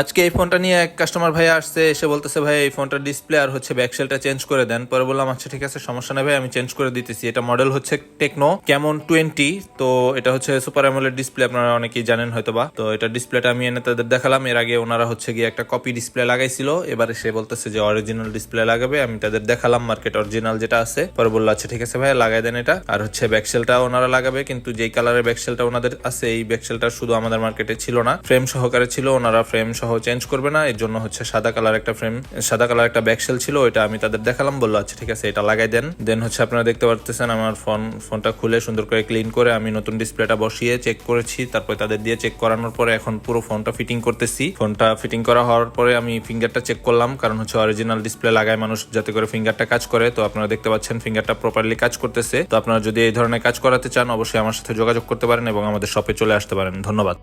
আজকে এই ফোনটা নিয়ে এক কাস্টমার ভাই আসছে, এসে বলতেছে, ভাই, এই ফোনটার ডিসপ্লে আর হচ্ছে ব্যাকসেলটা চেঞ্জ করে দেন। পরে বললাম আচ্ছা ঠিক আছে, সমস্যা নেই ভাই, আমি চেঞ্জ করে দিতেছি। এটা মডেল হচ্ছে টেকনো কেমন টোয়েন্টি তো এটা হচ্ছে সুপার অ্যামোলেড ডিসপ্লে আপনারা অনেকেই জানেন হয়তো বা তো এটা ডিসপ্লেটা আমি এনে তাদের দেখালাম। এর আগে ওনারা হচ্ছে গিয়ে একটা কপি ডিসপ্লে লাগাইছিল। এবারে সে বলতেছে যে অরিজিনাল ডিসপ্লে লাগাবে, আমি তাদের দেখালাম মার্কেট অরিজিনাল যেটা আছে। পরে বলল আচ্ছা ঠিক আছে ভাই, লাগাই দেন এটা। আর হচ্ছে ব্যাকসেলটা ওনারা লাগাবে, কিন্তু যেই কালারের ব্যাকসেলটা ওনাদের আছে, এই ব্যাকসেলটা শুধু আমাদের মার্কেটে ছিল না ফ্রেম সহকারে ছিল। ওনারা ফ্রেম সহ চেঞ্জ করবে না। এর জন্য হচ্ছে সাদা কালার একটা ফ্রেম সাদা কালার একটা ব্যাকসেল ছিল, ওইটা আমি তাদের দেখালাম, বলল আচ্ছা ঠিক আছে, এটা লাগাই দেন। দেন হচ্ছে আপনারা দেখতে পারতেছেন, আমার ফোন ফোনটা খুলে সুন্দর করে ক্লিন করে আমি নতুন ডিসপ্লেটা বসিয়ে চেক করেছি। তারপরে তাদের দিয়ে চেক করানোর পরে এখন পুরো ফোনটা ফিটিং করতেছি। ফোনটা ফিটিং করা হওয়ার পরে আমি ফিঙ্গারটা চেক করলাম, কারণ হচ্ছে অরিজিনাল ডিসপ্লে লাগায় মানুষ যাতে করে ফিঙ্গারটা কাজ করে। তো আপনারা দেখতে পাচ্ছেন ফিঙ্গারটা প্রপারলি কাজ করতেছে। তো আপনারা যদি এই ধরনের কাজ করাতে চান, অবশ্যই আমার সাথে যোগাযোগ করতে পারেন এবং আমাদের শপে চলে আসতে পারেন। ধন্যবাদ।